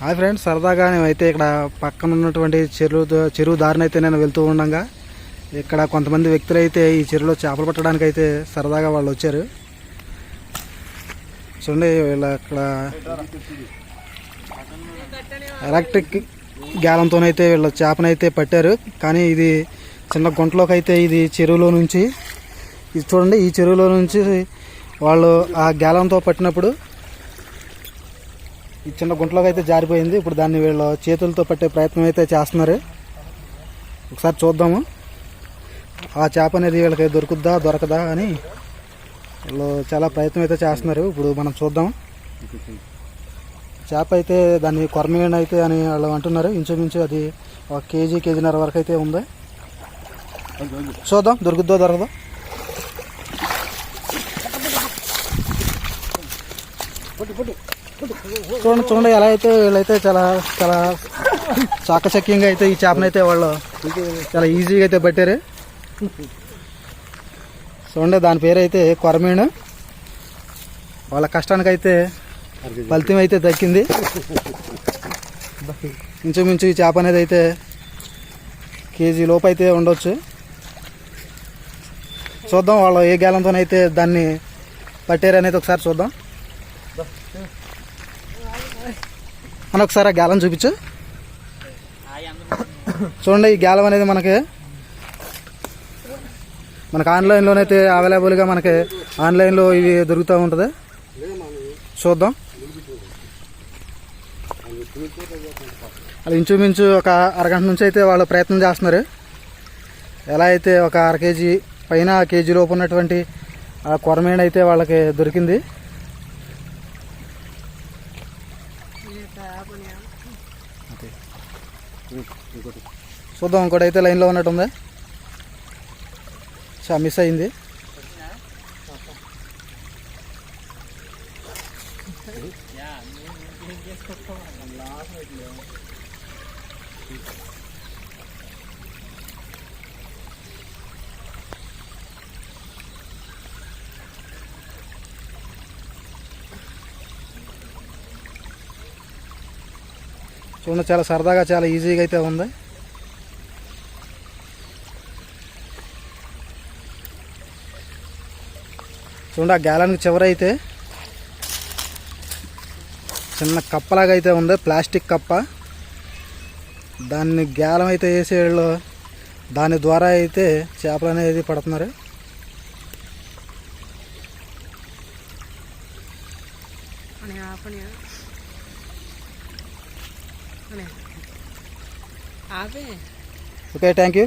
Hi friends సరదాగా నేనైతే ఇక్కడ పక్కన ఉన్నటువంటి చెరువు చెరువు దారిని అయితే నేను వెళ్తూ ఉండగా. ఇక్కడ కొంతమంది వ్యక్తులు అయితే ఈ చెరువులో చేపలు పట్టడానికి అయితే సరదాగా వాళ్ళు వచ్చారు. చూడండి వీళ్ళ ఇక్కడ ఎలక్ట్రిక్ గ్యాలంతోనైతే వీళ్ళు చేపనైతే పట్టారు. కానీ ఇది చిన్న గుంటలోకి అయితే ఇది చెరువులో నుంచి ఇది చూడండి ఈ చెరువులో నుంచి వాళ్ళు ఆ గ్యాలంతో పట్టినప్పుడు ఈ చిన్న గుంటలోకి అయితే జారిపోయింది. ఇప్పుడు దాన్ని వీళ్ళు చేతులతో పట్టే ప్రయత్నం అయితే చేస్తున్నారు. ఒకసారి చూద్దాము. ఆ చేప అనేది వీళ్ళకి దొరుకుద్దా దొరకదా అని వీళ్ళు చాలా ప్రయత్నం అయితే చేస్తున్నారు. ఇప్పుడు మనం చూద్దాం. చేప అయితే దాన్ని కొరమీన అయితే అని వాళ్ళు అంటున్నారు. ఇంచుమించు అది ఒక కేజీ కేజీన్నర వరకు అయితే ఉంది. చూద్దాం దొరుకుద్దో దొరకదో? చూడండి చూడండి ఎలా అయితే వీళ్ళైతే చాలా చాలా చాకచక్యంగా అయితే ఈ చేపనైతే వాళ్ళు చాలా ఈజీగా అయితే పట్టారు. చూడండి దాని పేరు అయితే కొరమీను. వాళ్ళ కష్టానికి అయితే ఫలితం అయితే దక్కింది. ఇంచుమించు ఈ చేప అనేది అయితే కేజీ లోపు అయితే ఉండొచ్చు. చూద్దాం వాళ్ళు ఏ గేలంతోనైతే దాన్ని పట్టారు అనేది ఒకసారి చూద్దాం. అని ఒకసారి ఆ గ్యాలం చూపించు. చూడండి ఈ గ్యాలం అనేది మనకి మనకి ఆన్లైన్లోనైతే అవైలబుల్గా మనకి ఆన్లైన్లో ఇవి దొరుకుతూ ఉంటుంది. చూద్దాం. అది ఇంచుమించు ఒక అరగంట నుంచి అయితే వాళ్ళు ప్రయత్నం చేస్తున్నారు. ఎలా అయితే ఒక అర కేజీ పైన కేజీ లోపు ఉన్నటువంటి ఆ కొరమేణ అయితే వాళ్ళకి దొరికింది. చూద్దాం ఇంకోటి అయితే లైన్లో ఉన్నట్టుంది చా మిస్ అయింది. చూడండి చాలా సరదాగా చాలా ఈజీగా అయితే ఉంది. చూడండి ఆ గ్యాలన్కి చివరైతే చిన్న కప్పలాగా అయితే ఉంది ప్లాస్టిక్ కప్ప. దాన్ని గ్యాలం అయితే వేసేళ్ళు దాని ద్వారా అయితే చేపలు అనేది పడుతున్నారు. అని ओके थैंक यू